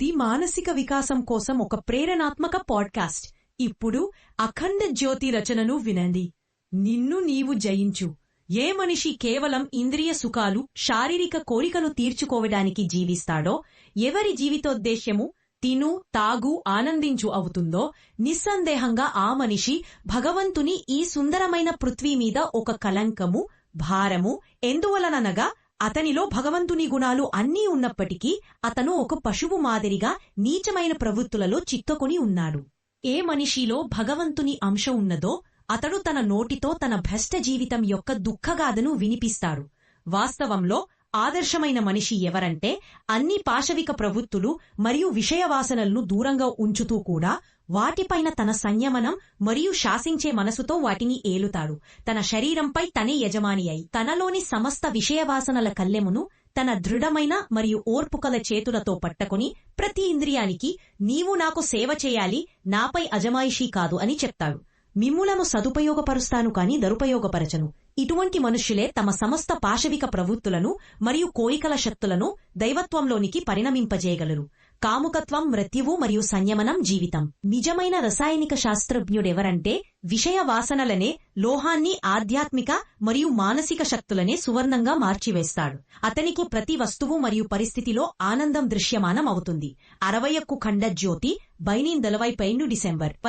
ఇది మానసిక వికాసం కోసం ఒక ప్రేరణాత్మక పాడ్కాస్ట్. ఇప్పుడు అఖండ జ్యోతి రచనను వినండి. నిన్ను నీవు జయించు. ఏ మనిషి కేవలం ఇంద్రియ సుఖాలు శారీరక కోరికలు తీర్చుకోవడానికి జీవిస్తాడో ఎవరి జీవితోద్దేశ్యము తిను తాగు ఆనందించు అవుతుందో నిస్సందేహంగా ఆ మనిషి భగవంతుని ఈ సుందరమైన పృథ్వీ మీద ఒక కలంకము భారము ఎందువలననగా అతనిలో భగవంతుని గుణాలు అన్నీ ఉన్నప్పటికీ అతను ఒక పశువు మాదిరిగా నీచమైన ప్రవృత్తులలో చిక్కుకొని ఉన్నాడు. ఏ మనిషిలో భగవంతుని అంశ ఉన్నదో అతడు తన నోటితో తన భ్రష్ట జీవితం యొక్క దుఃఖగాథను వినిపిస్తాడు. వాస్తవంలో ఆదర్శమైన మనిషి ఎవరంటే అన్ని పాశవిక ప్రవృత్తులు మరియు విషయవాసనలను దూరంగా ఉంచుతూ కూడా వాటిపైన తన సంయమనం మరియు శాసించే మనసుతో వాటిని ఏలుతాడు. తన శరీరంపై తనే యజమాని అయి తనలోని సమస్త విషయవాసనల కల్లెమును తన దృఢమైన మరియు ఓర్పుకల చేతులతో పట్టుకుని ప్రతి ఇంద్రియానికి నీవు నాకు సేవ చేయాలి నాపై అజమాయిషీ కాదు అని చెప్తాడు. మిమ్ములను సదుపయోగపరుస్తాను కాని దరుపయోగపరచను. ఇటువంటి మనుష్యులే తమ సమస్త పాశవిక ప్రవృత్తులను మరియు కోరికల శక్తులను దైవత్వంలోనికి పరిణమింపజేయగలరు. కాముకత్వం మృత్యువు మరియు సంయమనం జీవితం. నిజమైన రసాయనిక శాస్త్రజ్ఞుడెవరంటే విషయ వాసనలనే లోహాన్ని ఆధ్యాత్మిక మరియు మానసిక శక్తులనే సువర్ణంగా మార్చివేస్తాడు. అతనికి ప్రతి వస్తువు మరియు పరిస్థితిలో ఆనందం దృశ్యమానం అవుతుంది అరవై అరవయక్కు ఖండ జ్యోతి బైనీందలవై దలవై పైండు డిసెంబర్